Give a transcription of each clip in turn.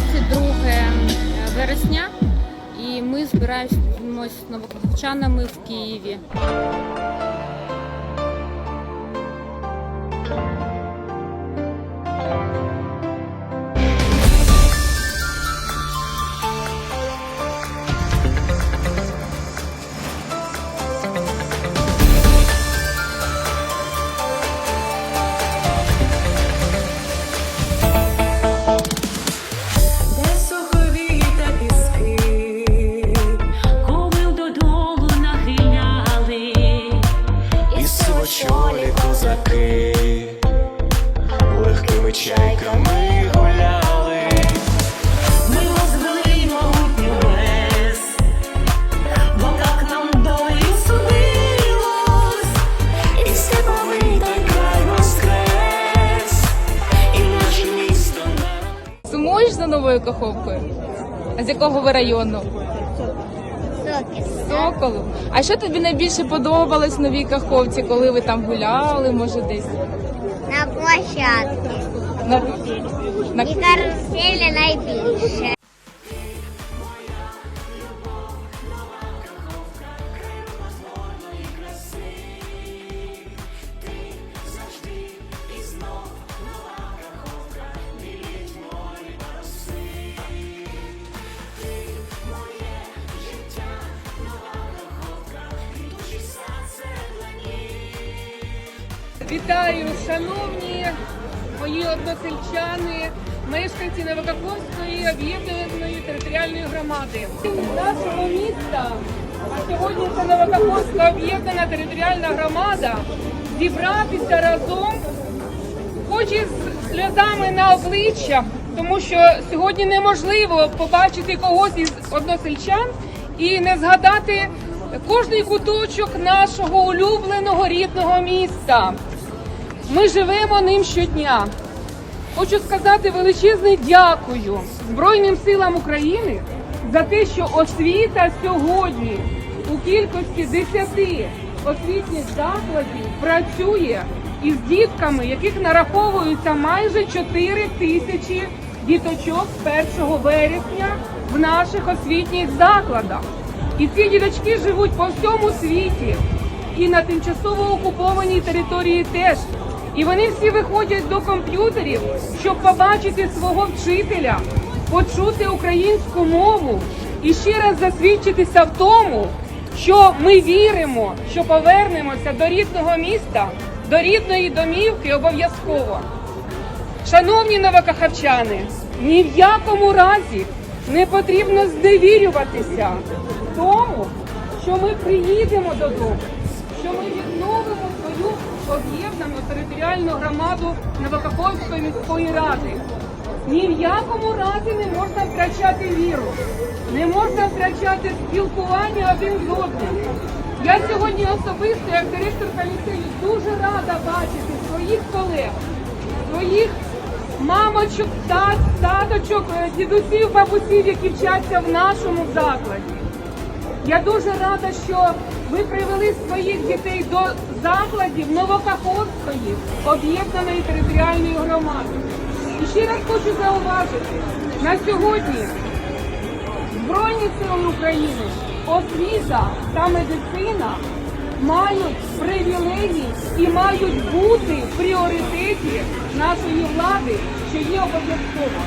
22 вересня, і ми збираємось з новокаховчанами в Києві. Чайками гуляли. ми возвели могутню вес, бо так нам долі судилось, І степовий той край воскрес, і наше місто на Сумуєш за новою каховкою? А з якого ви району? Соколу. А що тобі найбільше подобалось в новій каховці, коли ви там гуляли, може десь? На площадці. На, на... І каруселі найбільше. Вітаю, шановні мої односельчани, мешканці Новокаховської об'єднаної територіальної громади. Нашого міста, а сьогодні це Новокаховська об'єднана територіальна громада, зібратися разом, хоч і з сльозами на обличчях, тому що сьогодні неможливо побачити когось із односельчан і не згадати кожний куточок нашого улюбленого рідного міста. Ми живемо ним щодня. Хочу сказати величезне дякую Збройним силам України за те, що освіта сьогодні у кількості 10 освітніх закладів працює із дітками, яких нараховується майже 4 тисячі діточок з 1 вересня в наших освітніх закладах. І ці діточки живуть по всьому світі і на тимчасово окупованій території теж. І вони всі виходять до комп'ютерів, щоб побачити свого вчителя, почути українську мову і ще раз засвідчитися в тому, що ми віримо, що повернемося до рідного міста, до рідної домівки обов'язково. Шановні новокахавчани, ні в якому разі не потрібно зневірюватися тому, що ми приїдемо додому, що ми відновимо свою об'єднану територіальну громаду Новокаховської міської ради. Ні в якому разі не можна втрачати віру, не можна втрачати спілкування один з одним. Я сьогодні особисто, як директорка ліцею, дуже рада бачити своїх колег, своїх мамочок, тат, таточок, е, дідусів, бабусів, які вчаться в нашому закладі. Я дуже рада, що ви привели своїх дітей до закладів Новокаховської об'єднаної територіальної громади. І ще раз хочу зауважити, на сьогодні Збройні сили України, освіта та медицина мають привілегії і мають бути в пріоритеті нашої влади, що є обов'язково.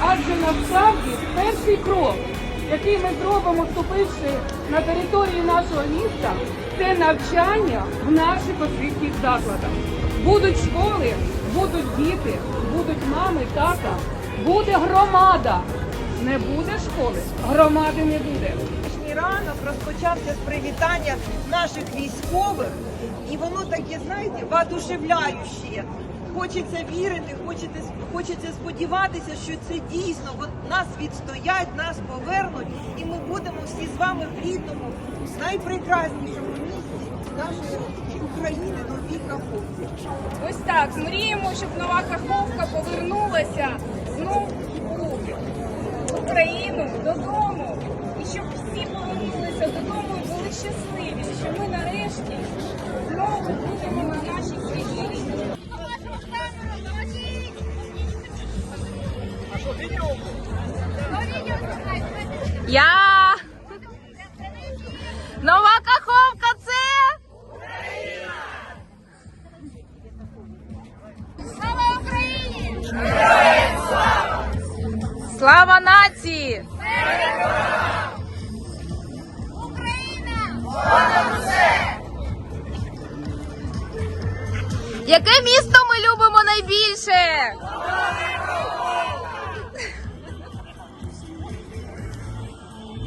Адже насправді перший крок, який ми зробимо, вступивши на територію нашого міста, це навчання в наших освітніх закладах. Будуть школи, будуть діти, будуть мами, тата, буде громада. Не буде школи, громади не буде. Ранок розпочався з привітання наших військових, і воно таке, знаєте, воодушевляюче. Хочеться вірити, хочеться, хочеться сподіватися, що це дійсно от нас відстоять, нас повернуть, і ми будемо всі з вами в рідному, найпрекраснішому місці нашої України, новій Каховці. Ось так, мріємо, щоб нова каховка повернулася знов у Україну додому. І щоб всі повернулися додому і були щасливі, що ми нарешті Я. Нова Каховка це. Слава Україні! Слава нації! Україна! Яке місто ми любимо найбільше?